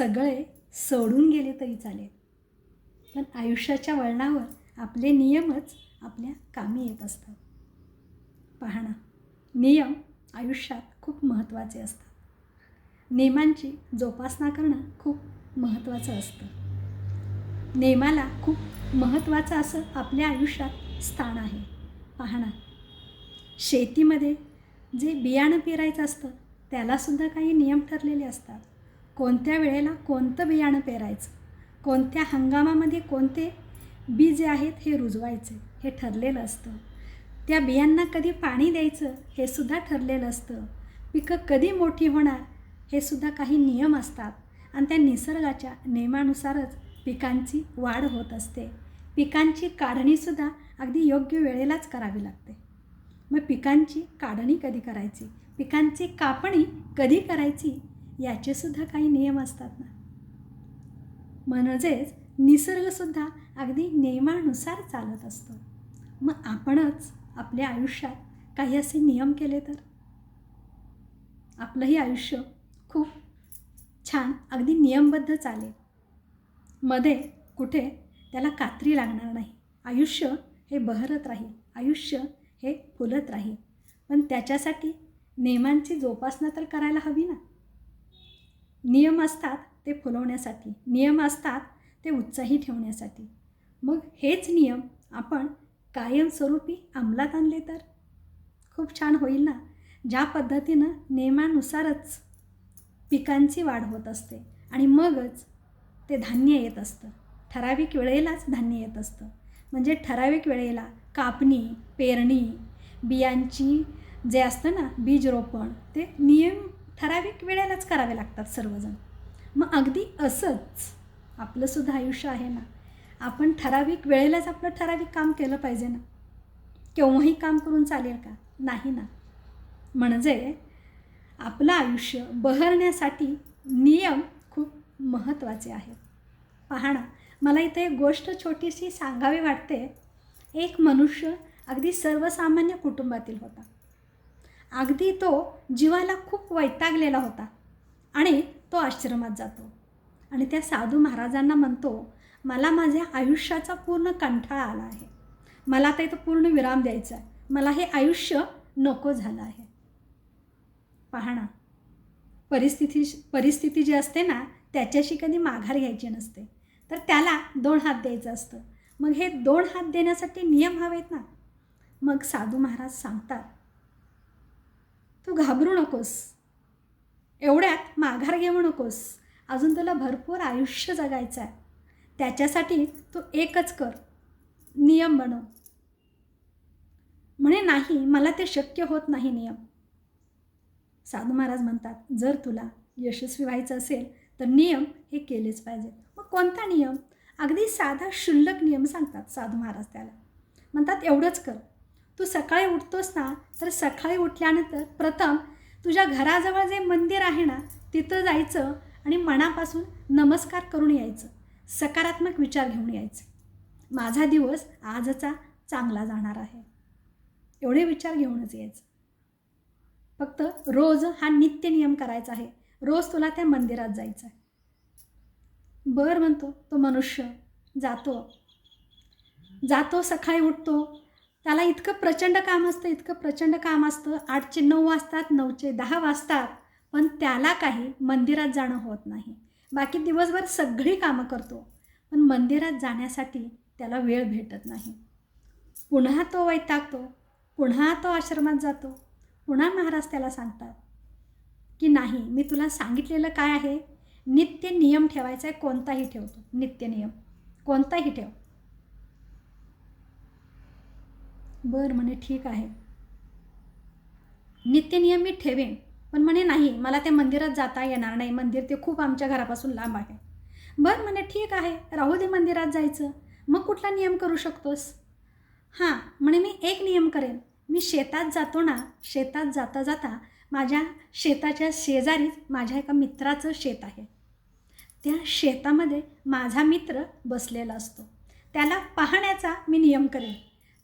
सगळे सोडून गेले तरी चालेल. पण आयुष्याच्या वळणावर आपले नियमच आपल्या कामी येत असतात. पाहणा नियम आयुष्यात खूप महत्त्वाचे असतात. नियमांची जोपासना करणं खूप महत्त्वाचं असतं. नियमाला खूप महत्त्वाचं असं आपल्या आयुष्यात स्थान आहे. पाहणा शेतीमध्ये जे बियाणं पेरायचं असतं त्यालासुद्धा काही नियम ठरलेले असतात. कोणत्या वेळेला कोणतं बियाणं पेरायचं? कोणत्या हंगामामध्ये कोणते बी जे आहेत हे रुजवायचे? हे ठरलेलं असतं. त्या बियांना कधी पाणी द्यायचं हे सुद्धा ठरलेलं असतं. पिकं कधी मोठी होणार हे सुद्धा काही नियम असतात. आणि त्या निसर्गाच्या नियमानुसारच पिकांची वाढ होत असते. पिकांची काढणीसुद्धा अगदी योग्य वेळेलाच करावी लागते. मग पिकांची काढणी कधी करायची? पिकांची कापणी कधी करायची? याचेसुद्धा काही नियम असतात ना. म्हणजेच निसर्गसुद्धा अगदी नियमानुसार चालत असतो. मग आपणच आपल्या आयुष्यात काही असे नियम केले तर? आपलंही आयुष्य खूप छान अगदी नियमबद्ध चालेल. मध्ये कुठे त्याला कात्री लागणार नाही. आयुष्य हे बहरत राहील. आयुष्य हे फुलत राहील. पण त्याच्यासाठी नियमांची जोपासना तर करायला हवी ना. नियम असतात ते फुलवण्यासाठी नियम असतात ते उत्साही ठेवण्यासाठी. मग हेच नियम आपण कायमस्वरूपी अंमलात आणले तर? खूप छान होईल ना? ज्या पद्धतीनं नियमानुसारच पिकांची वाढ होत असते आणि मगच ते धान्य येत असतं. ठराविक वेळेलाच धान्य येत असतं. म्हणजे ठराविक वेळेला कापणी पेरणी बियांची जे असतं ना बीज रोपण ते नियम ठराविक वेळेलाच करावे लागतात सर्वजण. मग अगदी असंच आपलंसुद्धा आयुष्य आहे ना. आपण ठराविक वेळेलाच आपलं ठराविक काम केलं पाहिजे ना. केव्हाही काम करून चालेल का? नाही ना. म्हणजे आपलं आयुष्य बहरण्यासाठी नियम खूप महत्त्वाचे आहेत. पहा ना मला इथे एक गोष्ट छोटीशी सांगावी वाटते. एक मनुष्य अगदी सर्वसामान्य कुटुंबातील होता. अगदी तो जीवाला खूप वैतागलेला होता आणि तो आश्रमात जातो. आणि त्या साधू महाराजांना म्हणतो मला माझ्या आयुष्याचा पूर्ण कंठाळा आला आहे. मला आता इथं पूर्ण विराम द्यायचा आहे. मला हे आयुष्य नको झालं आहे. पाहणा परिस्थिती परिस्थिती जी असते ना त्याच्याशी कधी माघार घ्यायची नसते. तर त्याला दोन हात द्यायचं असतं. मग हे दोन हात देण्यासाठी नियम हवेत ना? मग साधू महाराज सांगतात तू घाबरू नकोस. एवढ्यात माघार घेऊ नकोस. अजून तुला भरपूर आयुष्य जगायचं आहे त्याच्यासाठी तू एकच कर. नियम बनव. म्हणे नाही मला ते शक्य होत नाही नियम. साधू महाराज म्हणतात जर तुला यशस्वी व्हायचं असेल तर नियम हे केलेच पाहिजेत. मग कोणता नियम? अगदी साधा क्षुल्लक नियम सांगतात साधू महाराज त्याला. म्हणतात एवढंच कर. तू सकाळी उठतोस ना तर सकाळी उठल्यानंतर प्रथम तुझ्या घराजवळ जे मंदिर आहे ना तिथं जायचं आणि मनापासून नमस्कार करून यायचं सकारात्मक विचार घेऊन यायचं. माझा दिवस आजचा चांगला जाणार आहे. एवढे विचार घेऊनच यायचं. फक्त रोज हा नित्य नियम करायचा आहे. रोज तुला त्या मंदिरात जायचं आहे. बर म्हणतो तो मनुष्य जातो. जातो सकाळी उठतो त्याला इतकं प्रचंड काम असतं इतकं प्रचंड काम असतं. आठचे नऊ वाजतात नऊचे दहा वाजतात पण त्याला काही मंदिरात जाणं होत नाही. बाकी दिवसभर सगळी कामं करतो पण मंदिरात जाण्यासाठी त्याला वेळ भेटत नाही. पुन्हा तो वैतागतो पुन्हा तो आश्रमात जातो पुन्हा महाराज त्याला सांगतात की नाही मी तुला सांगितलेलं काय आहे? नित्य नियम ठेवायचा आहे कोणताही ठेवतो नित्य नियम कोणताही ठेव. बरं म्हणे ठीक आहे. नित्य नियम मी ठेवेन पण म्हणे नाही मला त्या मंदिरात जाता येणार नाही. मंदिर ते खूप आमच्या घरापासून लांब आहे. बरं म्हणे ठीक आहे. राहू दे मंदिरात जायचं. मग कुठला नियम करू शकतोस? हां म्हणे मी एक नियम करेन. मी शेतात जातो ना शेतात जाता जाता माझ्या शेताच्या शेजारीच माझ्या एका मित्राचं शेत आहे. त्या शेतामध्ये माझा मित्र बसलेला असतो. त्याला पाहण्याचा मी नियम करेन.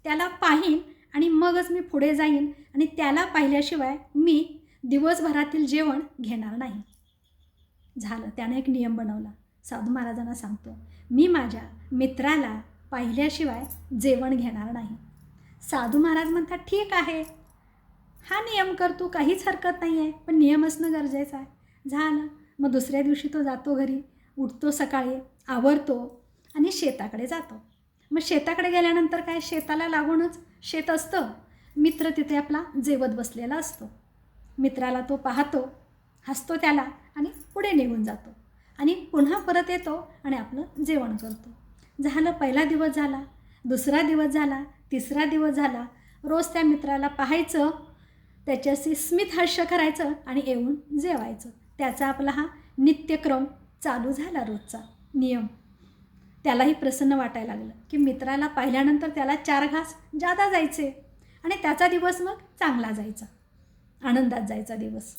त्याला पाहीन आणि मगच मी पुढे जाईन आणि त्याला पाहिल्याशिवाय मी दिवसभरातील जेवण घेणार नाही. झालं. त्यानं एक नियम बनवला. साधू महाराजांना सांगतो मी माझ्या मित्राला पाहिल्याशिवाय जेवण घेणार नाही. साधू महाराज म्हणतात ठीक आहे. हा नियम कर तू. काहीच हरकत नाही आहे पण नियम असणं गरजेचं आहे. झालं. मग दुसऱ्या दिवशी तो जातो घरी उठतो सकाळी आवरतो आणि शेताकडे जातो. मग शेताकडे गेल्यानंतर काय? शेताला लागूनच शेत असतं. मित्र तिथे आपला जेवत बसलेला असतो. मित्राला तो पाहतो हसतो त्याला आणि पुढे निघून जातो. आणि पुन्हा परत येतो आणि आपलं जेवण करतो. झालं पहिला दिवस झाला दुसरा दिवस झाला तिसरा दिवस झाला. रोज त्या मित्राला पाहायचं त्याच्याशी स्मित हर्ष करायचं आणि येऊन जेवायचं. त्याचा आपला हा नित्यक्रम चालू झाला रोजचा. नियम. त्यालाही प्रसन्न वाटायला लागलं. की मित्राला पाहिल्यानंतर त्याला चार घास जादा जायचे आणि त्याचा दिवस मग चांगला जायचा. आनंदात जायचा दिवस.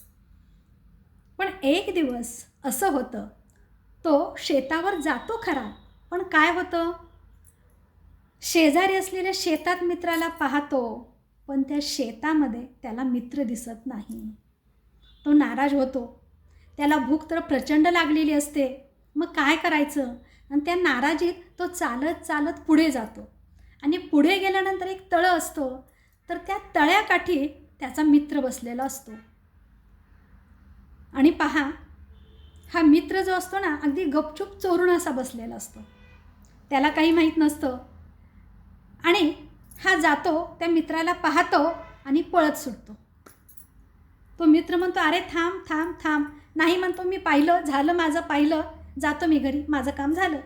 पण एक दिवस असं होतं तो शेतावर जातो खरा. पण काय होतं? शेजारी असलेल्या शेतात मित्राला पाहतो पण त्या शेतामध्ये त्याला मित्र दिसत नाही. तो नाराज होतो. त्याला भूक तर प्रचंड लागलेली असते. मग काय करायचं? आणि त्या नाराजीत तो चालत चालत पुढे जातो. आणि पुढे गेल्यानंतर एक तळं असतो तर त्या तळ्याकाठी त्याचा मित्र बसलेला असतो. आणि पहा हा मित्र जो असतो ना अगदी गपचूप चोरून असा बसलेला असतो. त्याला काही माहीत नसतं. आणि हा जातो त्या मित्राला पाहतो आणि पळत सुटतो. तो मित्र म्हणतो अरे थांब थांब थांब. नाही म्हणतो मी पाहिलं झालं माझं पाहिलं. जातो मी घरी माझं काम झालं.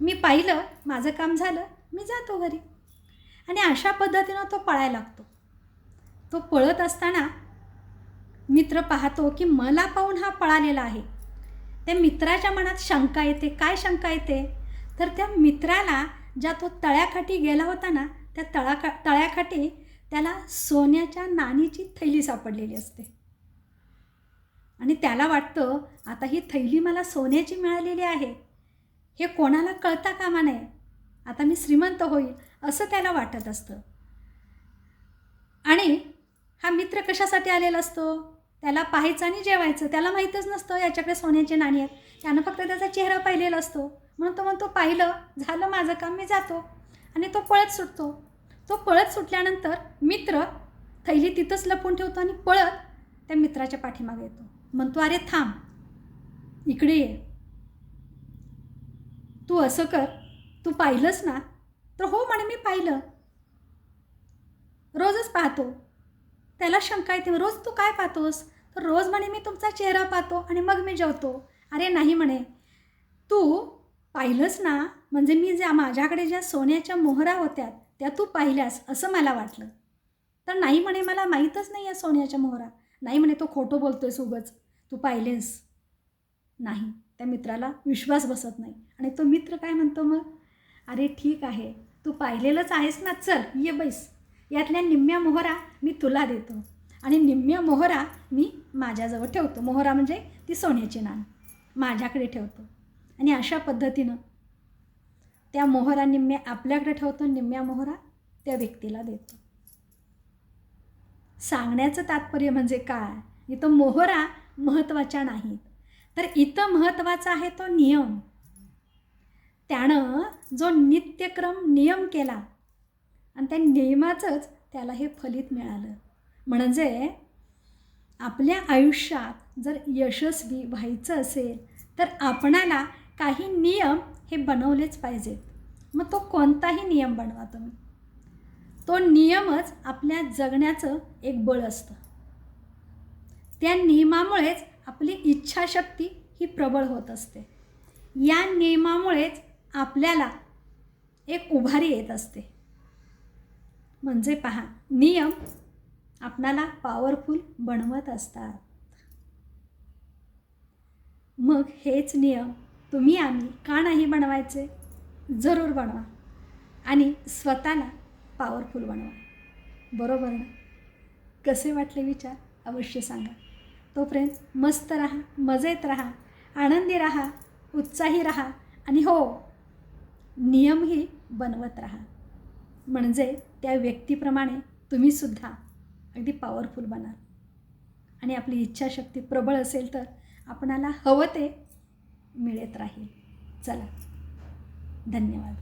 मी पाहिलं माझं काम झालं मी जातो घरी. आणि अशा पद्धतीनं तो पळायला लागतो. तो पळत असताना मित्र पाहतो की मला पाहून हा पळालेला आहे. त्या मित्राच्या मनात शंका येते. काय शंका येते? तर त्या मित्राला ज्या तो तळ्याखाटी गेला होता ना त्या तळाखा तळ्याखाटी त्याला सोन्याच्या नाणीची थैली सापडलेली असते. आणि त्याला वाटतं आता ही थैली मला सोन्याची मिळालेली आहे. हे कोणाला कळता कामा नये. आता मी श्रीमंत होईल असं त्याला वाटत असतं. आणि हा मित्र कशासाठी आलेला असतो? त्याला पाहायचं आणि जेवायचं. त्याला माहीतच नसतं याच्याकडे सोन्याचे नाणी आहेत. त्यानं फक्त त्याचा चेहरा पाहिलेला असतो. म्हणून तो म्हणतो पाहिलं झालं माझं काम मी जातो. आणि तो पळत सुटतो. तो पळत सुटल्यानंतर मित्र थैली तिथंच लपून ठेवतो आणि पळत त्या मित्राच्या पाठीमागे येतो. म्हणतो अरे थांब इकडे ये. तू असं कर तू पाहिलंस ना? तर हो म्हणे मी पाहिलं. रोजच पाहतो. त्याला शंका येते रोज तू काय पाहतोस? तर रोज म्हणे मी तुमचा चेहरा पाहतो आणि मग मी जेवतो. अरे नाही म्हणे. तू पाहिलंस ना? म्हणजे मी ज्या माझ्याकडे ज्या सोन्याच्या मोहरा होत्या त्या तू पाहिल्यास असं मला वाटलं. तर नाही म्हणे मला माहीतच नाही आहे सोन्याच्या मोहरा. नाही म्हणे तो खोटं बोलतोय सोबत तू पाहिलेस? नाही. त्या मित्राला विश्वास बसत नाही. आणि तो मित्र काय म्हणतो मग? अरे ठीक आहे. तू पाहिलेलंच आहेस ना? चल ये बैस. यातल्या निम्म्या मोहरा मी तुला देतो. आणि निम्म्या मोहरा मी माझ्याजवळ ठेवतो. मोहरा म्हणजे ती सोन्याची नाण. माझ्याकडे ठेवतो. आणि अशा पद्धतीनं त्या मोहरा निम्म्या आपल्याकडे ठेवतो निम्म्या मोहरा त्या व्यक्तीला देतो. सांगण्याचं तात्पर्य म्हणजे काय? इथं मोहरा महत्त्वाच्या नाहीत. तर इथं महत्त्वाचा आहे तो नियम. त्यानं जो नित्यक्रम नियम केला आणि त्या नियमाचंच त्याला हे फलित मिळालं. म्हणजे आपल्या आयुष्यात जर यशस्वी व्हायचं असेल तर आपणाला काही नियम हे बनवलेच पाहिजेत. मग तो कोणताही नियम बनवा तुम्ही. तो नियमच आपल्या जगण्याचं एक बळ असतं. त्या नियमामुळेच आपली इच्छाशक्ती ही प्रबळ होत असते. या नियमामुळेच आपल्याला एक उभारी येत असते. म्हणजे पहा नियम आपणाला पॉवरफुल बनवत असतात. मग हेच नियम तुम्ही आम्ही का नाही बनवायचे? जरूर बनवा. आणि स्वतःला पॉवरफुल बनवा. बरोबर ना? कसे वाटले विचार? अवश्य सांगा. तोपर्यंत मस्त राहा मजेत राहा आनंदी राहा उत्साही राहा आणि हो नियमही बनवत राहा. म्हणजे त्या व्यक्तीप्रमाणे तुम्हीसुद्धा अगदी पॉवरफुल बनाल. आणि आपली इच्छाशक्ती प्रबळ असेल तर आपणाला हवं ते मिळत राहील. चला. धन्यवाद.